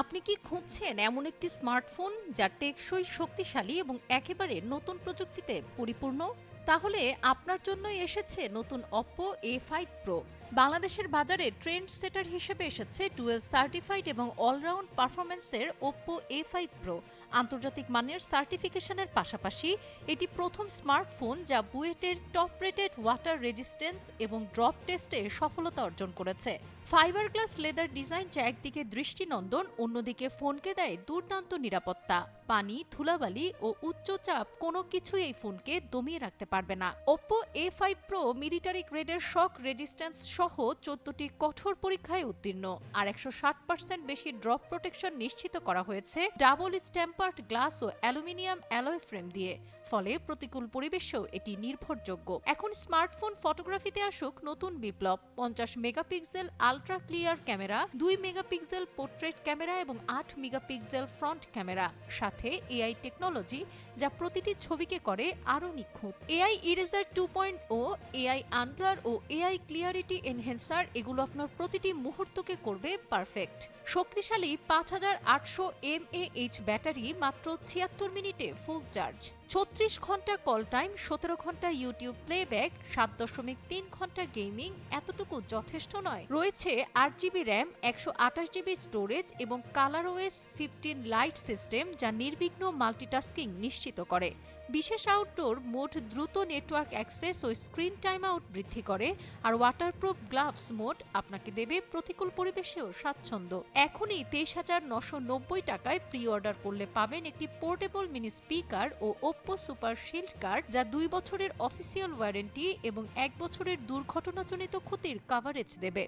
আপনি কি খুঁজছেন এমন একটি স্মার্টফোন যা টেকসই, শক্তিশালী এবং একেবারে নতুন প্রযুক্তিতে পরিপূর্ণ? তাহলে আপনার জন্যই এসেছে নতুন অপ্পো এ ফাইভ প্রো বাংলাদেশের বাজারে ট্রেন্ড সেটার হিসেবে এসেছে টুয়েলভ সার্টিফাইড এবং অলরাউন্ড পারফরমেন্সের ওপ্পো এ ফাইভ প্রো আন্তর্জাতিক মানের সার্টিফিকেশনের পাশাপাশি এটি প্রথম স্মার্টফোন যা বুয়েটের টপ রেটেড ওয়াটার রেজিস্ট্যান্স এবং ড্রপ টেস্টে সফলতা অর্জন করেছে। ফাইবার গ্লাস লেদার ডিজাইন যা একদিকে দৃষ্টিনন্দন, অন্যদিকে ফোনকে দেয় দুর্দান্ত নিরাপত্তা। পানি, ধুলাবালি ও উচ্চ চাপ কোনো কিছুই এই ফোনকে দমিয়ে রাখতে পারবে না। Oppo A five pro military গ্রেডের শক রেজিস্ট্যান্স সহ চোদ্দটি কঠোর পরীক্ষায় উত্তীর্ণ। আর একশো ষাট পার্সেন্ট বেশি ড্রপ প্রোটেকশন নিশ্চিত করা হয়েছে ডাবল স্ট্যাম্পার্ড গ্লাস ও অ্যালুমিনিয়াম অ্যালয় ফ্রেম দিয়ে। ফলে প্রতিকূল পরিবেশেও এটি নির্ভরযোগ্য। এখন স্মার্টফোন ফটোগ্রাফিতে আসুক নতুন বিপ্লব। পঞ্চাশ মেগাপিক্সেল আলট্রা ক্লিয়ার ক্যামেরা দুই মেগাপিক্সেল পোর্ট্রেট ক্যামেরা এবং আট megapixel front camera AI technology যা প্রতিটি ছবিকে করে আরও নিখুঁত। এআই ইরেজার টু পয়েন্ট ও এআই আনব্লার ও এআই ক্লিয়ারিটি এনহেন্সার এগুলো আপনার প্রতিটি মুহূর্তকে করবে পারফেক্ট শক্তিশালী পাঁচ হাজার আটশো এম এইচ ব্যাটারি মাত্র ছিয়াত্তর মিনিটে ফুল চার্জ ছত্রিশ ঘণ্টা কল টাইম, সতেরো ঘণ্টা ইউটিউব প্লেব্যাক, সাত দশমিক তিন ঘণ্টা গেমিং এতটুকু যথেষ্ট নয়। রয়েছে আট জিবি র্যাম, একশো আঠাশ জিবি স্টোরেজ এবং Color OS fifteen lite system যা নির্বিঘ্ন মাল্টিটাস্কিং নিশ্চিত করে। বিশেষ আউটডোর মোড দ্রুত নেটওয়ার্ক অ্যাক্সেস ও স্ক্রিন টাইম আউট বৃদ্ধি করে আর ওয়াটারপ্রুফ গ্লাভস মোড আপনাকে দেবে প্রতিকূল পরিবেশেও স্বাচ্ছন্দ্য। এখনই তেইশ হাজার নশো নব্বই টাকায় প্রি অর্ডার করলে পাবেন একটি পোর্টেবল মিনি স্পিকার ও ওপ্পো সুপার শিল্ড কার্ড যা দুই বছরের অফিসিয়াল ওয়ারেন্টি এবং এক বছরের দুর্ঘটনাজনিত ক্ষতির কাভারেজ দেবে।